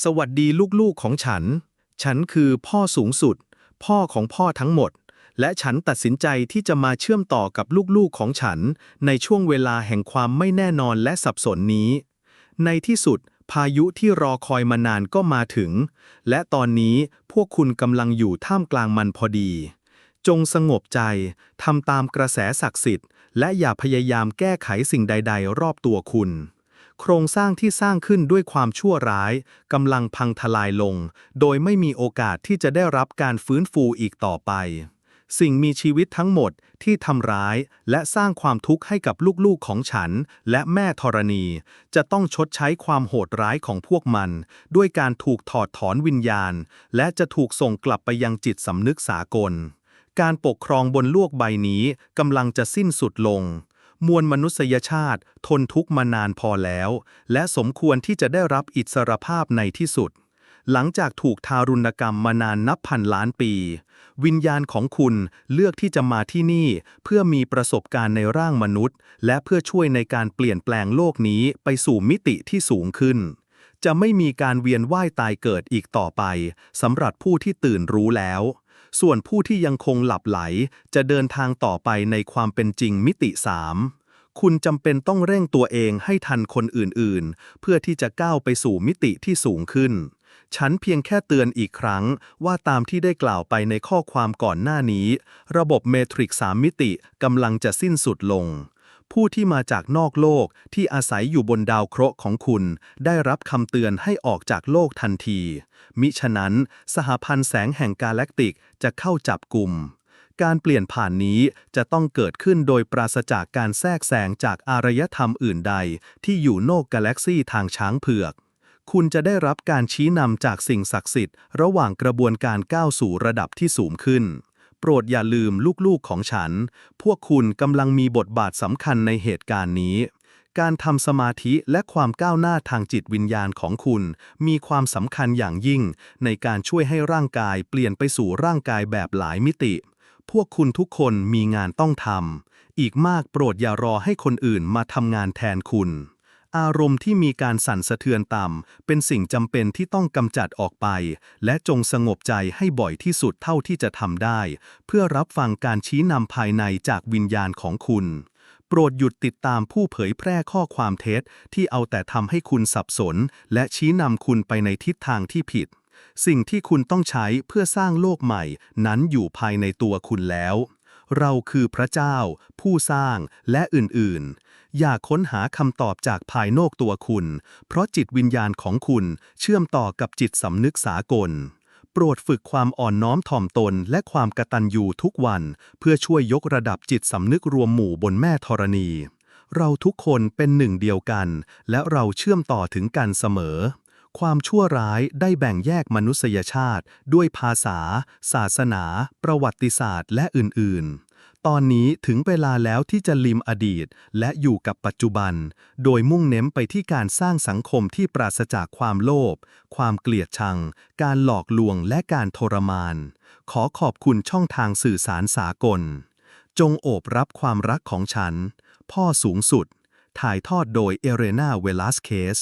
สวัสดีลูกๆของฉัน ฉันคือพ่อสูงสุด พ่อของพ่อทั้งหมด และฉันตัดสินใจที่จะมาเชื่อมต่อกับลูกๆของฉัน ในช่วงเวลาแห่งความไม่แน่นอนและสับสนนี้ ในที่สุดพายุที่รอคอยมานานก็มาถึง และตอนนี้พวกคุณกำลังอยู่ท่ามกลางมันพอดี จงสงบใจทำตามกระแสศักดิ์สิทธิ์ และอย่าพยายามแก้ไขสิ่งใด ๆ รอบตัวคุณ โครงสร้างที่สร้างขึ้นด้วยความชั่วร้ายกำลังพังทลายลง โดยไม่มีโอกาสที่จะได้รับการฟื้นฟูอีกต่อไป สิ่งมีชีวิตทั้งหมดที่ทำร้ายและสร้างความทุกข์ให้กับลูกๆของฉัน และแม่ธรณี จะต้องชดใช้ความโหดร้ายของพวกมัน ด้วยการถูกถอดถอนวิญญาณ และจะถูกส่งกลับไปยังจิตสำนึกสากลการปกครองบนโลกใบนี้กำลังจะสิ้นสุดลง มวลมนุษยชาติทนทุกข์มานานพอแล้ว และสมควรที่จะได้รับอิสรภาพในที่สุด หลังจากถูกทารุณกรรมมานานนับพันล้านปี วิญญาณของคุณเลือกที่จะมาที่นี่ เพื่อมีประสบการณ์ในร่างมนุษย์ และเพื่อช่วยในการเปลี่ยนแปลงโลกนี้ไปสู่มิติที่สูงขึ้น จะไม่มีการเวียนว่ายตายเกิดอีกต่อไปสำหรับผู้ที่ตื่นรู้แล้ว ส่วนผู้ที่ยังคงหลับไหล จะเดินทางต่อไปในความเป็นจริงมิติสามคุณจำเป็นต้องเร่งตัวเองให้ทันคนอื่นๆ เพื่อที่จะก้าวไปสู่มิติที่สูงขึ้น ฉันเพียงแค่เตือนอีกครั้งว่าตามที่ได้กล่าวไปในข้อความก่อนหน้านี้ ระบบเมทริกสามมิติกำลังจะสิ้นสุดลง ผู้ที่มาจากนอกโลกที่อาศัยอยู่บนดาวเคราะห์ของคุณ ได้รับคำเตือนให้ออกจากโลกทันที มิฉะนั้นสหพันธ์แสงแห่งกาแล็กติกจะเข้าจับกลุ่มการเปลี่ยนผ่านนี้จะต้องเกิดขึ้นโดยปราศจากการแทรกแซงจากอารยธรรมอื่นใด ที่อยู่นอกกาแล็กซีทางช้างเผือก คุณจะได้รับการชี้นำจากสิ่งศักดิ์สิทธิ์ ระหว่างกระบวนการก้าวสู่ระดับที่สูงขึ้น โปรดอย่าลืมลูกๆของฉัน พวกคุณกำลังมีบทบาทสำคัญในเหตุการณ์นี้ การทำสมาธิและความก้าวหน้าทางจิตวิญญาณของคุณ มีความสำคัญอย่างยิ่ง ในการช่วยให้ร่างกายเปลี่ยนไปสู่ร่างกายแบบหลายมิติ พวกคุณทุกคนมีงานต้องทำ อีกมากโปรดอย่ารอให้คนอื่นมาทำงานแทนคุณ อารมณ์ที่มีการสั่นสะเทือนต่ำ เป็นสิ่งจำเป็นที่ต้องกำจัดออกไป และจงสงบใจให้บ่อยที่สุดเท่าที่จะทำได้ เพื่อรับฟังการชี้นำภายในจากวิญญาณของคุณ โปรดหยุดติดตามผู้เผยแพร่ข้อความเท็จ ที่เอาแต่ทำให้คุณสับสน และชี้นำคุณไปในทิศทางที่ผิด สิ่งที่คุณต้องใช้เพื่อสร้างโลกใหม่ นั้นอยู่ภายในตัวคุณแล้ว เราคือพระเจ้า ผู้สร้างและอื่นๆ อย่าค้นหาคำตอบจากภายนอกตัวคุณ เพราะจิตวิญญาณของคุณเชื่อมต่อกับจิตสำนึกสากล โปรดฝึกความอ่อนน้อมถ่อมตนและความกตัญญูทุกวัน เพื่อช่วยยกระดับจิตสำนึกรวมหมู่บนแม่ธรณี เราทุกคนเป็นหนึ่งเดียวกัน และเราเชื่อมต่อถึงกันเสมอ ความชั่วร้ายได้แบ่งแยกมนุษยชาติ ด้วยภาษา ศาสนา ประวัติศาสตร์ และอื่น ๆ ตอนนี้ถึงเวลาแล้วที่จะลิมอดีต และอยู่กับปัจจุบัน โดยมุ่งเน้นไปที่การสร้างสังคมที่ปราศจากความโลภ ความเกลียดชัง การหลอกลวง และการทรมาน ขอขอบคุณช่องทางสื่อสารสากล จงโอบรับความรักของฉัน พ่อสูงสุด ถ่ายทอดโดยเอเรนาเวลาสเคส